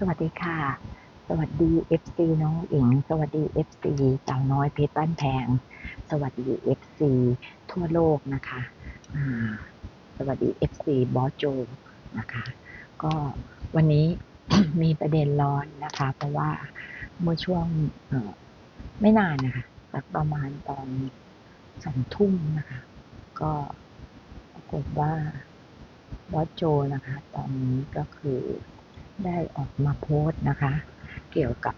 สวัสดีค่ะ สวัสดี FC น้องอิง สวัสดี FC สาวน้อยเพชรบ้านแพง สวัสดี FC ทั่วโลกนะคะสวัสดี FC บอสโจนะคะ ก็วันนี้มีประเด็นร้อนนะคะ เพราะว่าเมื่อช่วงไม่นานนะคะสักประมาณตอนสองทุ่มนะคะ ก็ปรากฏว่าบอสโจนะคะ ตอนนี้ก็คือ ได้ออกมาโพสต์นะคะ เกี่ยวกับ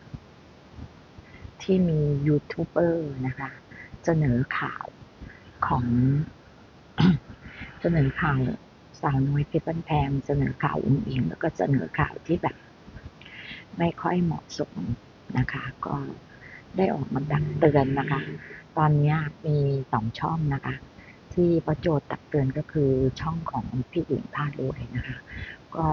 ที่มียูทูบเบอร์นะคะเสนอข่าวของเสนอข่าวสาวน้อยเพชรบ้านแพงเสนอข่าวอุ้งอิงแล้วก็เสนอข่าวที่แบบ ไม่ค่อยเหมาะสมนะคะ ก็ได้ออกมาตักเตือนนะคะ ตอนนี้มีสองช่องนะคะ ที่ประโจทย์ตักเตือนก็คือช่องของพี่หญิงพารวยนะคะ ก็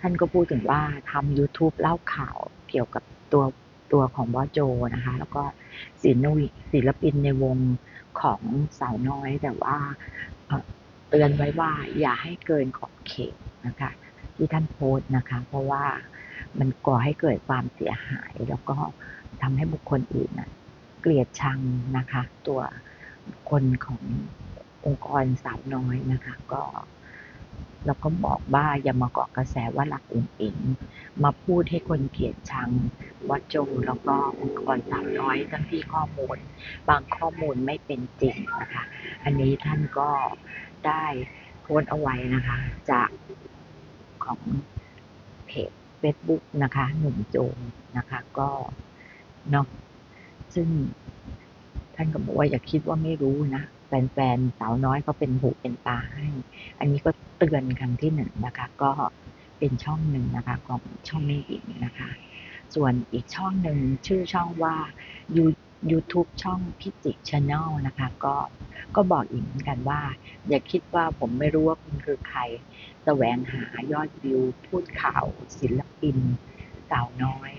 ท่านก็พูดถึงว่าทำ YouTube เล่าข่าวเกี่ยวกับตัวตัวของบอสโจนะคะ แล้วก็ศิลวิศิลปินในวงของสาวน้อย แต่ว่าเตือนไว้ว่าอย่าให้เกินขอบเขตนะคะ ที่ท่านโพสต์นะคะ เพราะว่ามันก่อให้เกิดความเสียหาย แล้วก็ทำให้บุคคลอื่นนะเกลียดชังนะคะ ตัวบุคคลขององค์กรสาวน้อยนะคะ ก็ แล้วก็บอกว่าอย่ามาเกาะกระแสว่ารักอุ๋งอิง มาพูดให้คนเกลียดชังวัดโจแล้วก็องค์กรสาวน้อยทั้งที่ข้อมูล บางข้อมูลไม่เป็นจริงนะคะ อันนี้ท่านก็ได้โพสเอาไว้นะคะ จากของเพจ Facebook นะคะ หนุ่มโจมนะคะก็เนาะซึ่งท่านก็บอกว่าอย่าคิดว่าไม่รู้นะ แฟนๆสาวน้อยเขาเป็นหูเป็นตาให้ อันนี้ก็เตือนครั้งที่หนึ่งนะคะ ก็เป็นช่องหนึ่งนะคะ ของช่องแม่หญิงนะคะ ส่วนอีกช่องหนึ่งชื่อช่องว่า YouTube ช่องพิจิกชาแนลนะคะ ก็ก็บอกอีกเหมือนกันว่า อย่าคิดว่าผมไม่รู้ว่าคุณคือใครแสวงหายอดวิว พูดข่าวศิลปินสาวน้อย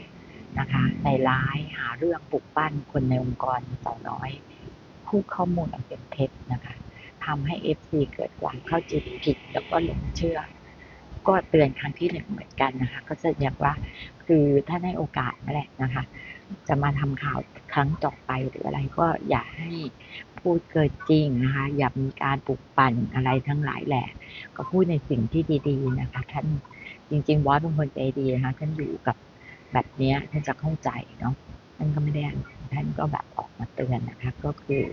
นะคะในร้ายหาเรื่องปลุกปั้นคนในองค์กรสาวน้อย พูดข้อมูลอันเป็นเท็จนะคะทำให้ FC เกิดความเข้าใจผิดแล้วก็หลงเชื่อ ก็เตือนครั้งที่หนึ่งเหมือนกันนะคะ ก็แสดงว่าคือถ้าได้โอกาสนั่นแหละนะคะ จะมาทำข่าวครั้งต่อไปหรืออะไรก็อย่าให้พูดเกินจริงนะคะ อย่ามีการปลุกปั่นอะไรทั้งหลายแหละ ก็พูดในสิ่งที่ดีๆนะคะ ท่านจริงๆบอสเป็นคนใจดีนะคะท่านอยู่กับแบบนี้ท่านจะเข้าใจเนาะท่านก็ไม่ได้ ท่านก็แบบออกมาเตือนนะคะ ก็คือ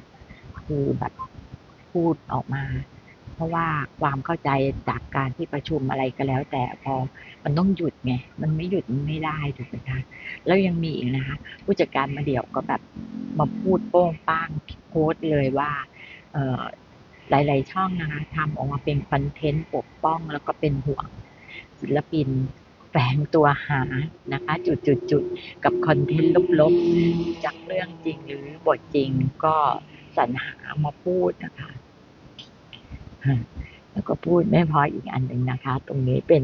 คือแบบพูดออกมา เพราะว่าความเข้าใจจากการที่ประชุมอะไรก็แล้ว แต่พอมันต้องหยุดไงมันไม่หยุดมันไม่ได้ถูกไหมคะแล้วยังมีอีกนะคะ ผู้จัดการมาเดี่ยวก็แบบมาพูดโป้งป้างโพสต์เลยว่าเหลาย ๆ ช่องนะคะทำออกมาเป็นคอนเทนต์ปกป้องแล้วก็เป็นห่วงศิลปิน แฝงตัวหานะคะ จุดๆๆกับคอนเทนต์ลบๆจากเรื่องจริงหรือบทจริงก็สรรหามาพูดนะคะ แล้วก็พูดไม่พออีกอันหนึ่งนะคะ ตรงนี้เป็น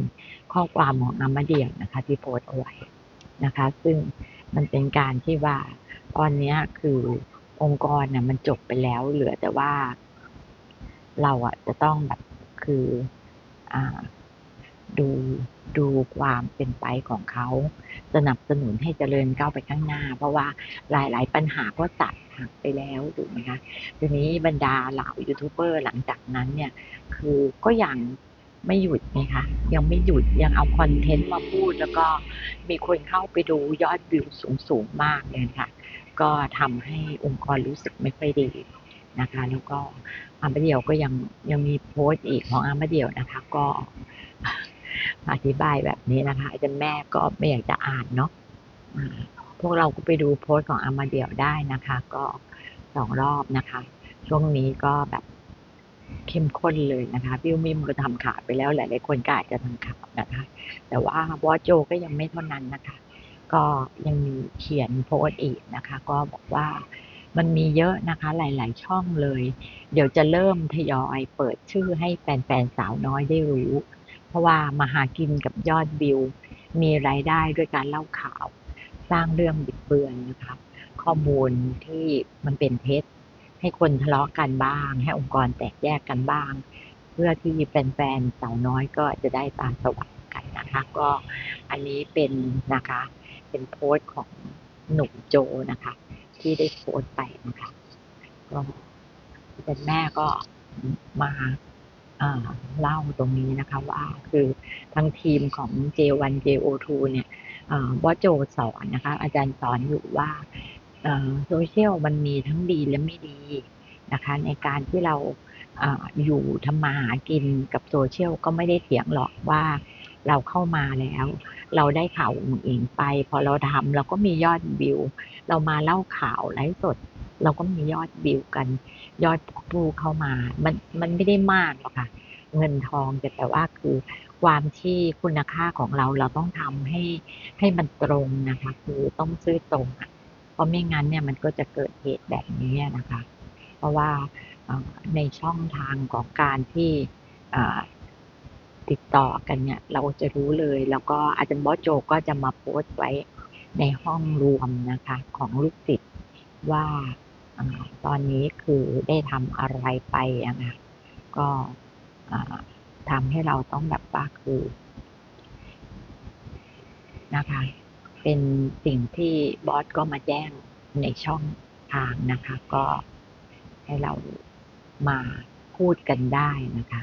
ข้อความของอามาเดียวนะคะ ที่โพสเอาไว้นะคะ ซึ่งมันเป็นการที่ว่าตอนนี้คือองค์กรน่ะมันจบไปแล้วเหลือแต่ว่า เราอะจะต้องแบบคือ อ่า ดู ดูความเป็นไปของเขา สนับสนุนให้เจริญก้าวไปข้างหน้า เพราะว่าหลาย ๆ ปัญหาก็ตัดหักไปแล้วถูกไหมคะทีนี้บรรดาเหล่ายูทูบเบอร์หลังจากนั้นเนี่ยคือก็ยังไม่หยุดไงคะยังไม่หยุดยังเอาคอนเทนต์มาพูด แล้วก็มีคนเข้าไปดูยอดวิวสูงสูงๆมากเลยค่ะ ก็ทำให้องค์กรรู้สึกไม่ค่อยดีนะคะ แล้วก็อามาเดียวก็ยังยังมีโพสต์อีกของอามาเดียวนะคะ ก็ อธิบายแบบนี้นะคะอาจารย์แม่ก็ไม่อยากจะอ่านเนาะพวกเราก็ไปดูโพสต์ของอามาเดียวได้นะคะ ก็สองรอบนะคะ ช่วงนี้ก็แบบเข้มข้นเลยนะคะพี่มิมก็ทำข่าวไปแล้วหลายๆคนก็อาจจะทำข่าวนะคะ แต่ว่าวอโจก็ยังไม่เท่านั้นนะคะ ก็ยังมีเขียนโพสต์อีกนะคะ ก็บอกว่ามันมีเยอะนะคะหลาย ๆ ช่องเลย เดี๋ยวจะเริ่มทยอยเปิดชื่อให้แฟน ๆ สาวน้อยได้รู้ เพราะว่ามาหากินกับยอดวิว มีรายได้ด้วยการเล่าข่าว สร้างเรื่องบิดเบือนนะคะข้อมูลที่มันเป็นเท็จ ให้คนทะเลาะกันบ้าง ให้องค์กรแตกแยกกันบ้าง เพื่อที่แฟนๆสาวน้อยก็จะได้ตาสว่างกันนะคะนะคะก็อันนี้เป็นนะคะ เป็นโพสต์ของหนุ่มโจนะคะ ที่ได้โพสต์ไปนะคะก็เป็นแม่ก็มา เล่าตรงนี้นะคะว่าคือทั้งทีมของ J1 JO2 เนี่ยเอ่อบอโจสอนนะคะอาจารย์สอนอยู่ว่าโซเชียลมันมีทั้งดีและไม่ดีนะคะในการที่เราออยู่ทำมาหากินกับโซเชียลก็ไม่ได้เถียงหรอกว่าเราเข้ามาแล้ว เราได้ข่าวอุ๋งอิงไป พอเราทำเราก็มียอดวิว เรามาเล่าข่าวไลฟ์สด เราก็มียอดวิวกัน ยอดผู้เข้ามา มันมันไม่ได้มากหรอกค่ะ เงินทองแต่แต่ว่าคือความที่คุณค่าของเราเราต้องทำให้ให้มันตรงนะคะ คือต้องซื้อตรงอะเพราะไม่งั้นเนี่ยมันก็จะเกิดเหตุแบบนี้นะคะ เพราะว่าในช่องทางของการที่ติดต่อกันเนี่ยเราจะรู้เลย แล้วก็อาจารย์บอสโจก็จะมาโพสต์ไว้ในห้องรวมนะคะ ของลูกศิษย์ว่า ตอนนี้คือได้ทำอะไรไปนะก็ทำให้เราต้องแบบว่าคือนะคะ เป็นสิ่งที่บอสก็มาแจ้งในช่องทางนะคะ ก็ให้เรามาพูดกันได้นะคะ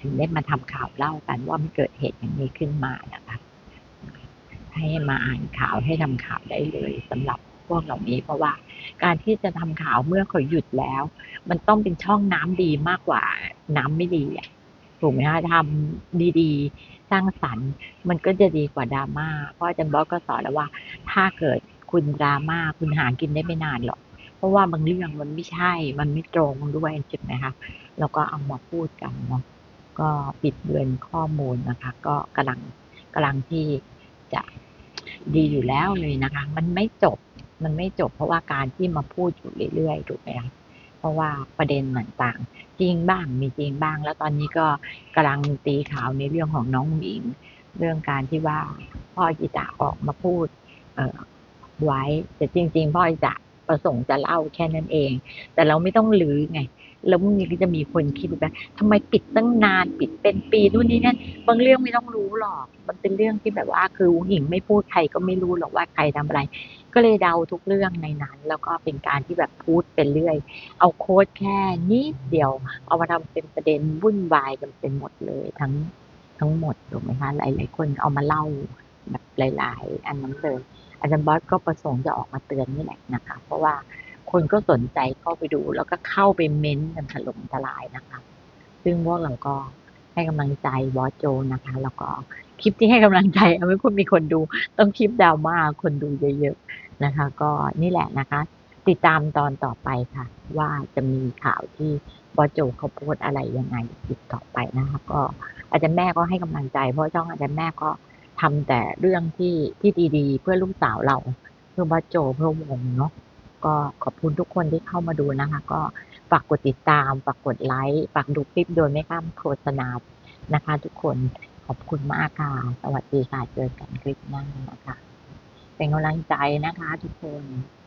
ถึงได้มาทำข่าวเล่ากันว่ามันเกิดเหตุอย่างนี้ขึ้นมานะคะ ให้มาอ่านข่าวให้ทำข่าวได้เลยสำหรับ พวกเหล่านี้ เพราะว่าการที่จะทำข่าวเมื่อเขาหยุดแล้ว มันต้องเป็นช่องน้ำดีมากกว่าน้ำไม่ดีอะถูกไหมคะทำดีๆ สร้างสรรค์ มันก็จะดีกว่าดราม่าเพราะอาจารย์บอสก็สอนแล้วว่า ถ้าเกิดคุณดราม่าคุณหากินได้ไม่นานหรอก เพราะว่าบางเรื่องมันไม่ใช่ มันไม่ตรงด้วยใช่ไหมคะแล้วก็เอามาพูดกันเนาะก็ปิดเบือนข้อมูลนะคะ ก็กำลังกำลังที่จะดีอยู่แล้วเลยนะคะ มันไม่จบ มันไม่จบเพราะว่าการที่มาพูดอยู่เรื่อยๆถูกไหมคะเพราะว่าประเด็นต่างๆ จริงบ้างมีจริงบ้าง แล้วตอนนี้ก็กำลังตีข่าวในเรื่องของน้องหญิง เรื่องการที่ว่าพ่อจิตะออกมาพูดเออไว้แต่จริง ๆ พ่อจิตะประสงค์จะเล่าแค่นั้นเอง แต่เราไม่ต้องลือไง แล้วมันก็จะมีคนคิดว่าทำไมปิดตั้งนานปิดเป็นปีนู่นนี่นั่นบางเรื่องไม่ต้องรู้หรอก มันเป็นเรื่องที่แบบว่าคือหญิงไม่พูดใครก็ไม่รู้หรอกว่าใครทำอะไร ก็เลยเดาทุกเรื่องในนั้น แล้วก็เป็นการที่แบบพูดเป็นเรื่อย เอาโค้ดแค่นิดเดียว เอามาทำเป็นประเด็นวุ่นวายกันเป็นหมดเลย ทั้งทั้งหมดถูกไหมคะหลาย ๆ คนเอามาเล่าแบบหลาย ๆ อันนั้นเลยอาจารย์บอสก็ประสงค์จะออกมาเตือนนี่แหละนะคะ เพราะว่า คนก็สนใจเข้าไปดู แล้วก็เข้าไปเม้นต์กันถล่มทลายนะคะ ซึ่งพวกเราก็ให้กำลังใจบอสโจนะคะ แล้วก็คลิปที่ให้กำลังใจเอาไม่ควรมีคนดู ต้องคลิปดราม่าคนดูเยอะๆนะคะ ก็นี่แหละนะคะ ติดตามตอนต่อไปค่ะ ว่าจะมีข่าวที่บอสโจเขาโพสต์อะไรยังไงติดต่อไปนะคะ ก็อาจารย์แม่ก็ให้กำลังใจ เพราะช่องอาจารย์แม่ก็ทำแต่เรื่องที่ที่ดีๆ เพื่อลูกสาวเรา เพื่อบอสโจเพื่อวงเนาะ ก็ขอบคุณทุกคนที่เข้ามาดูนะคะ ก็ฝากกดติดตาม ฝากกดไลค์ ฝากดูคลิปโดยไม่ข้ามโฆษณานะคะ ทุกคนขอบคุณมากค่ะสวัสดีค่ะ เจอกันคลิปหน้านะคะ เป็นกำลังใจนะคะทุกคน